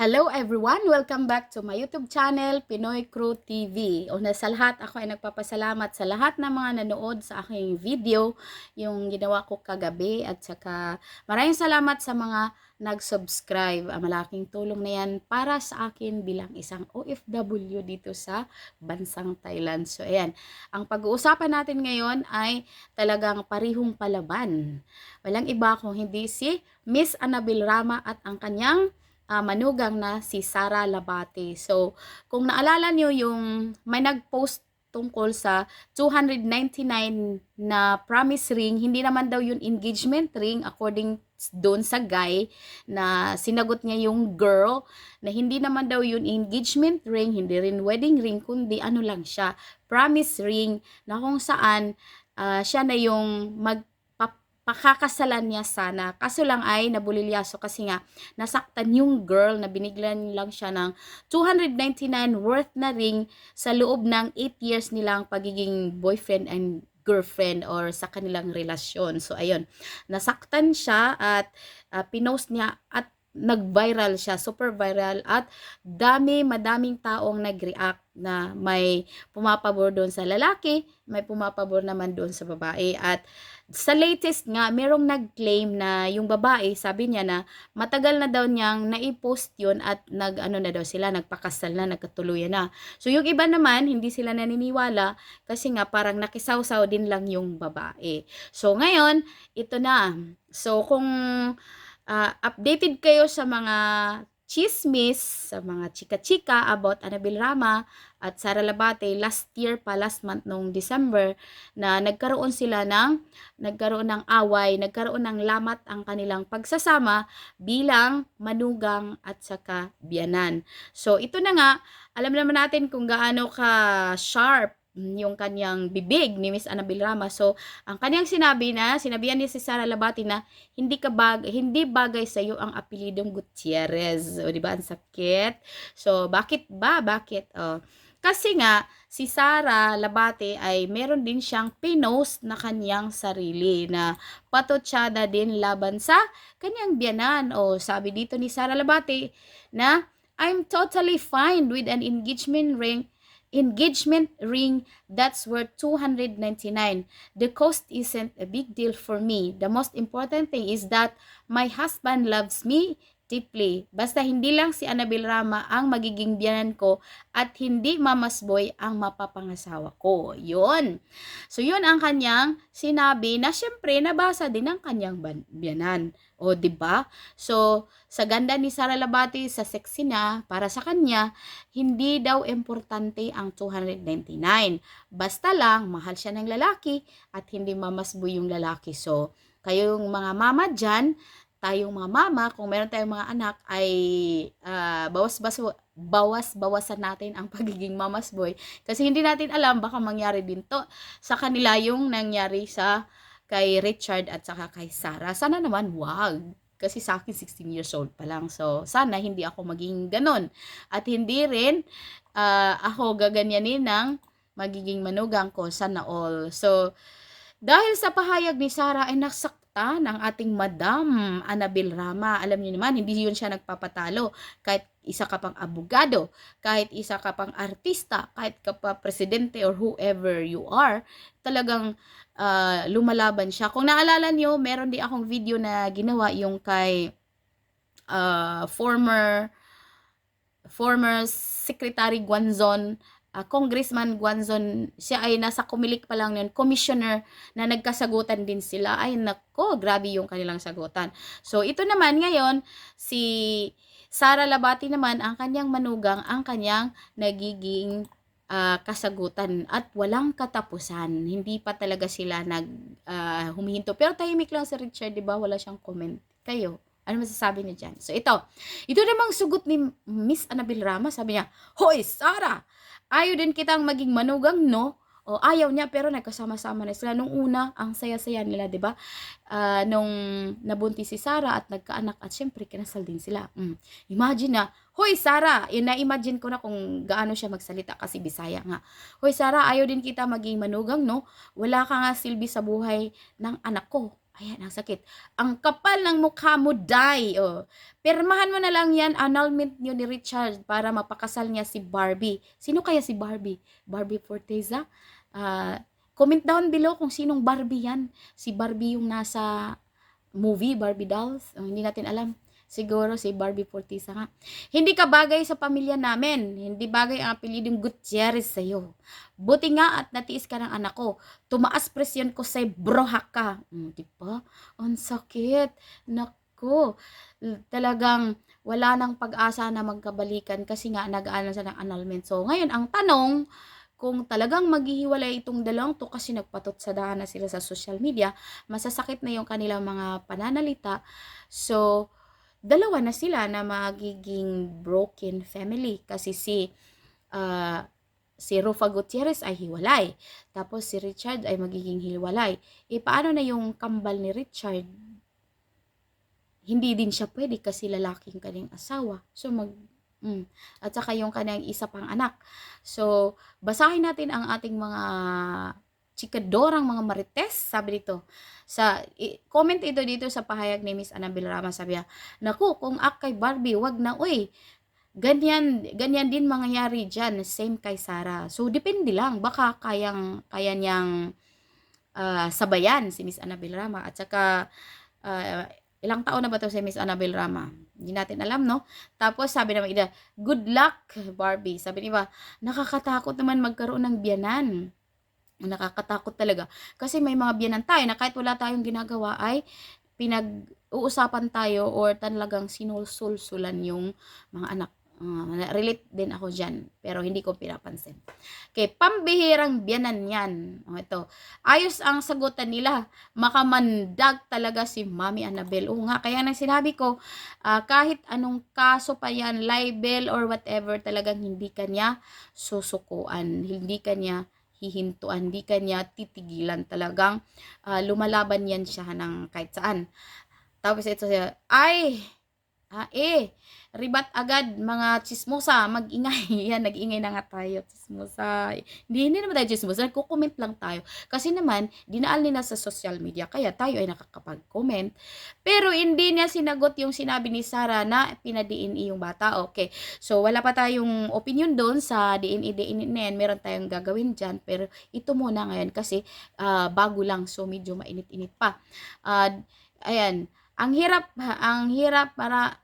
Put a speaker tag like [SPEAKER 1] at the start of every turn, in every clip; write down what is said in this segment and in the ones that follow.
[SPEAKER 1] Hello everyone! Welcome back to my YouTube channel, Pinoy Crew TV. Una sa lahat, ako ay nagpapasalamat sa lahat ng mga nanood sa aking video, yung ginawa ko kagabi at saka maraming salamat sa mga nag-subscribe. Ang malaking tulong na yan para sa akin bilang isang OFW dito sa bansang Thailand. So ayan, ang pag-uusapan natin ngayon ay talagang parihong palaban. Walang iba kung hindi si Miss Annabel Rama at ang kanyang ah, manugang na si Sara Labate. So, kung naalala nyo yung may nag-post tungkol sa 299 na promise ring, hindi naman daw yung engagement ring according doon sa guy na sinagot niya yung girl na hindi naman daw yung engagement ring, hindi rin wedding ring, kundi ano lang siya, promise ring na kung saan ah, siya na yung mag pakakasalan niya sana. Kaso lang ay nabulilyaso kasi nga nasaktan yung girl na biniglan lang siya ng 299 worth na ring sa loob ng 8 years nilang pagiging boyfriend and girlfriend or sa kanilang relasyon. So ayun, nasaktan siya at uh, pinost niya at nag-viral siya, super viral at dami, madaming taong nag-react na may pumapabor doon sa lalaki, may pumapabor naman doon sa babae at sa latest nga, merong nag-claim na yung babae, sabi niya na matagal na daw niyang naipost yun at nag ano na daw sila, nagpakasal na, nagkatuluyan na. So yung iba naman, hindi sila naniniwala kasi nga parang nakisawsaw din lang yung babae. So ngayon, ito na. So kung uh, updated kayo sa mga chismis, sa mga chika-chika about Annabel Rama at Sara Labate last year pa, last month nung December, na nagkaroon sila ng, nagkaroon ng away, nagkaroon ng lamat ang kanilang pagsasama bilang manugang at saka biyanan. So ito na nga, alam naman natin kung gaano ka sharp yung kanyang bibig ni Miss Annabel Rama. So, ang kanyang sinabi na, sinabihan ni si Sara Labati na hindi ka bag, hindi bagay sa iyo ang apelidong Gutierrez. O, di ba? Ang sakit. So, bakit ba? Bakit? Oh. Kasi nga, si Sara Labate ay meron din siyang pinost na kanyang sarili na patotsada din laban sa kanyang biyanan. O sabi dito ni Sara Labate na I'm totally fine with an engagement ring engagement ring that's worth 299 the cost isn't a big deal for me. The most important thing is that my husband loves me deeply basta hindi lang si Annabel Rama ang magiging biyanan ko at hindi Mamas Boy ang mapapangasawa ko yun so yun ang kanyang sinabi na syempre nabasa din ng kanyang biyanan o, di ba? So, sa ganda ni Sara Labati, sa sexy na, para sa kanya, hindi daw importante ang 299. Basta lang, mahal siya ng lalaki at hindi mamasbo yung lalaki. So, kayong mga mama dyan, tayong mga mama, kung meron tayong mga anak, ay uh, bawas-bawas bawas-bawasan natin ang pagiging mamas boy. Kasi hindi natin alam, baka mangyari din to sa kanila yung nangyari sa kay Richard at saka kay Sarah. Sana naman wag. Kasi sa akin 16 years old pa lang. So, sana hindi ako maging ganun. At hindi rin uh, ako gaganyanin ng magiging manugang ko. Sana all. So, dahil sa pahayag ni Sarah ay nasakta ng ating Madam Annabel Rama. Alam niyo naman, hindi yun siya nagpapatalo. Kahit isa ka pang abogado, kahit isa ka pang artista, kahit ka pa presidente or whoever you are, talagang uh, lumalaban siya. Kung naalala niyo, meron din akong video na ginawa yung kay uh, former former Secretary Guanzon, uh, Congressman Guanzon, siya ay nasa kumilik pa lang yun, commissioner na nagkasagutan din sila. Ay nako, grabe yung kanilang sagutan. So ito naman ngayon, si Sara Labati naman, ang kanyang manugang, ang kanyang nagiging uh, kasagutan at walang katapusan. Hindi pa talaga sila nag uh, humihinto. Pero tahimik lang si Richard, 'di ba? Wala siyang comment. Kayo, ano masasabi niyo diyan? So ito, ito namang sugot ni Miss Annabel Rama, sabi niya, "Hoy, Sara, ayaw din kitang maging manugang, no? O ayaw niya pero nagkasama-sama na sila nung una, ang saya-saya nila, 'di ba? Uh, nung nabuntis si Sara at nagkaanak at syempre kinasal din sila. Mm. Imagine na, "Hoy Sara, ina-imagine ko na kung gaano siya magsalita kasi Bisaya nga. Hoy Sara, ayaw din kita maging manugang, no? Wala ka nga silbi sa buhay ng anak ko. Ayan, ang sakit. Ang kapal ng mukha mo, die. Oh. Pirmahan mo na lang yan, annulment nyo ni Richard para mapakasal niya si Barbie. Sino kaya si Barbie? Barbie Forteza? Ah, comment down below kung sinong Barbie yan. Si Barbie yung nasa movie, Barbie Dolls. Oh, hindi natin alam. Siguro si Barbie Forteza nga. Hindi ka bagay sa pamilya namin. Hindi bagay ang apelidong Gutierrez sa'yo. Buti nga at natiis ka ng anak ko. Tumaas presyon ko sa'yo, broha ka. Mm, di ba? Ang sakit. Nako. Talagang wala nang pag-asa na magkabalikan kasi nga nag-ano sa ng annulment. So, ngayon, ang tanong, kung talagang maghihiwalay itong dalawang to kasi nagpatot sa na sila sa social media, masasakit na yung kanilang mga pananalita. So, dalawa na sila na magiging broken family kasi si ah, si Rufa Gutierrez ay hiwalay. Tapos si Richard ay magiging hiwalay. E paano na yung kambal ni Richard? Hindi din siya pwede kasi lalaking kanyang asawa. So mag mm. at saka yung kanyang isa pang anak. So basahin natin ang ating mga chikadorang mga marites, sabi dito. Sa comment ito dito sa pahayag ni Miss Annabel Rama sabi niya, Naku, kung ak kay Barbie, wag na uy. Ganyan, ganyan din mangyayari dyan, same kay Sarah. So, depende lang, baka kayang, kaya niyang ah, sabayan si Miss Annabel Rama. At saka, ah, ilang taon na ba to si Miss Annabel Rama? Hindi natin alam, no? Tapos, sabi naman ida, good luck, Barbie. Sabi niya, nakakatakot naman magkaroon ng biyanan. Nakakatakot talaga. Kasi may mga biyanan tayo na kahit wala tayong ginagawa ay pinag-uusapan tayo or talagang sinulsulsulan yung mga anak. Uh, relate din ako dyan, pero hindi ko pinapansin. Okay, pambihirang biyanan yan. O, ito. Ayos ang sagutan nila. Makamandag talaga si Mami Annabel. Oo nga, kaya nang sinabi ko, ah, kahit anong kaso pa yan, libel or whatever, talagang hindi kanya susukuan. Hindi kanya hihintuan, hindi kanya titigilan talagang ah, lumalaban yan siya ng kahit saan. Tapos ito siya, ay, ah, eh, ribat agad mga chismosa, mag-ingay. Yan, nag-ingay na nga tayo, chismosa. Hindi, hindi naman tayo chismosa, nagko-comment lang tayo. Kasi naman, dinaal nila sa social media, kaya tayo ay nakakapag-comment. Pero hindi niya sinagot yung sinabi ni Sarah na pinadiin yung bata. Okay, so wala pa tayong opinion doon sa DNA, DNA na yan. Meron tayong gagawin dyan. Pero ito muna ngayon kasi ah, bago lang, so medyo mainit-init pa. Ah, ayan, ang hirap, ang hirap para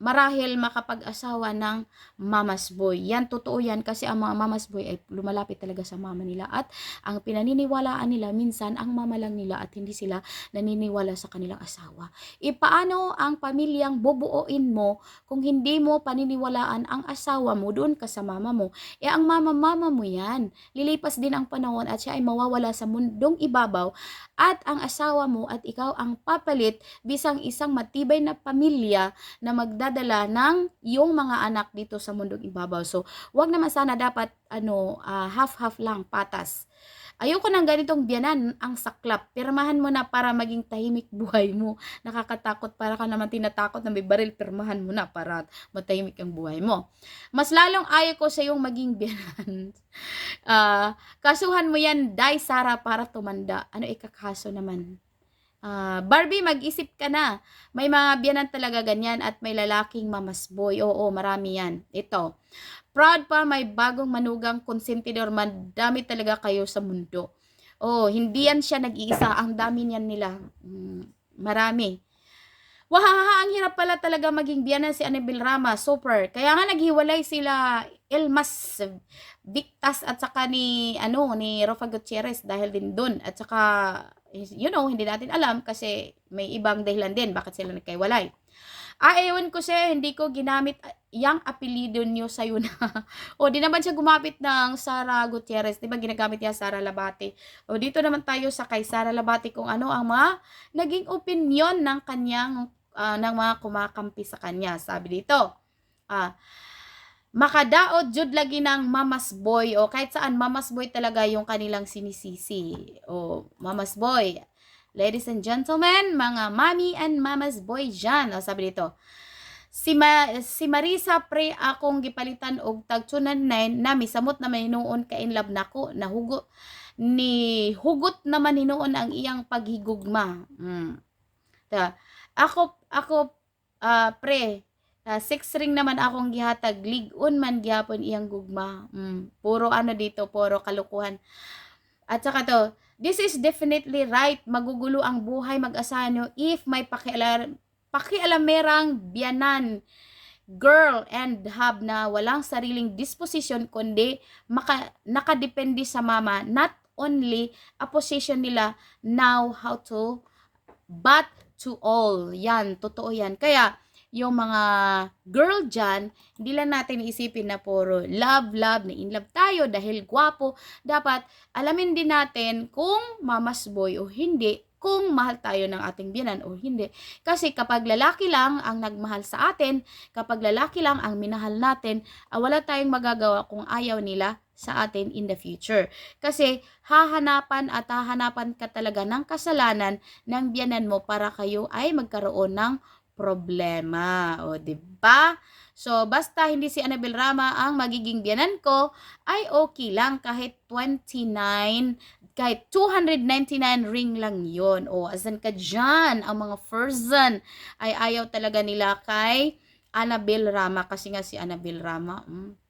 [SPEAKER 1] marahil makapag-asawa ng mamas boy. Yan, totoo yan kasi ang mga mamas boy ay lumalapit talaga sa mama nila at ang pinaniniwalaan nila minsan ang mama lang nila at hindi sila naniniwala sa kanilang asawa. E paano ang pamilyang bubuoin mo kung hindi mo paniniwalaan ang asawa mo doon ka sa mama mo? E ang mama-mama mo yan. Lilipas din ang panahon at siya ay mawawala sa mundong ibabaw at ang asawa mo at ikaw ang papalit bisang isang matibay na pamilya na magdadala ng iyong mga anak dito sa mundong ibabaw. So, wag naman sana dapat ano ah, half-half lang patas. Ayoko ng ganitong biyanan, ang saklap. Pirmahan mo na para maging tahimik buhay mo. Nakakatakot para ka naman tinatakot na may baril, pirmahan mo na para matahimik ang buhay mo. Mas lalong ayaw ko sa iyong maging biyanan. Ah, kasuhan mo yan, Day Sara, para tumanda. Ano ikakaso naman? Ah, Barbie, mag-isip ka na. May mga biyanan talaga ganyan at may lalaking mamasboy. Oo, marami yan. Ito. Proud pa, may bagong manugang konsentidor. Madami talaga kayo sa mundo. Oh, hindi yan siya nag-iisa. Ang dami niyan nila. Mm, marami. Wahaha, ang hirap pala talaga maging biyanan si Annabel Rama. Super. Kaya nga naghiwalay sila Elmas Victas at saka ni ano ni Rafa Gutierrez dahil din doon at saka you know hindi natin alam kasi may ibang dahilan din bakit sila nagkaiwalay. Ah, ewan ko siya, hindi ko ginamit yung apelido niyo sa'yo na. o, di naman siya gumamit ng Sara Gutierrez. Di ba ginagamit niya Sara Labate? O, dito naman tayo sa kay Sara Labate kung ano ang mga naging opinion ng kanyang, ah, ng mga kumakampi sa kanya. Sabi dito, ah, makadaot jud lagi ng mamas boy o kahit saan mamas boy talaga yung kanilang sinisisi o mamas boy ladies and gentlemen mga mommy and mamas boy dyan o sabi dito si, Ma, si Marisa pre akong gipalitan og tag 299 na misamot na may hinuon ka in love nako nahugo ni hugot naman hinuon ang iyang paghigugma. Mm. Ako ako ah, pre ah, six ring naman akong gihatag ligon man gyapon iyang gugma. Mm. Puro ano dito, puro kalukuhan. At saka to, this is definitely right. Magugulo ang buhay mag-asawa nyo if may pakialam, pakialamerang biyanan girl and hub na walang sariling disposition kundi maka, nakadepende sa mama not only a position nila now how to but to all yan totoo yan kaya yung mga girl dyan, hindi lang natin isipin na puro love, love, na in love tayo dahil gwapo. Dapat alamin din natin kung mamas boy o hindi, kung mahal tayo ng ating biyanan o hindi. Kasi kapag lalaki lang ang nagmahal sa atin, kapag lalaki lang ang minahal natin, ah, wala tayong magagawa kung ayaw nila sa atin in the future. Kasi hahanapan at hahanapan ka talaga ng kasalanan ng biyanan mo para kayo ay magkaroon ng problema. O, di ba? So, basta hindi si Annabel Rama ang magiging biyanan ko, ay okay lang kahit 29, kahit 299 ring lang yon O, asan ka dyan? Ang mga person ay ayaw talaga nila kay Annabel Rama kasi nga si Annabel Rama, mm,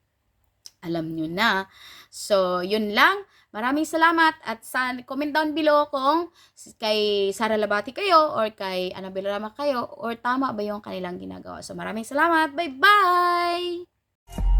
[SPEAKER 1] alam nyo na. So, yun lang. Maraming salamat at sa comment down below kung kay Sara Labati kayo or kay Annabel Rama kayo or tama ba yung kanilang ginagawa. So, maraming salamat. Bye-bye!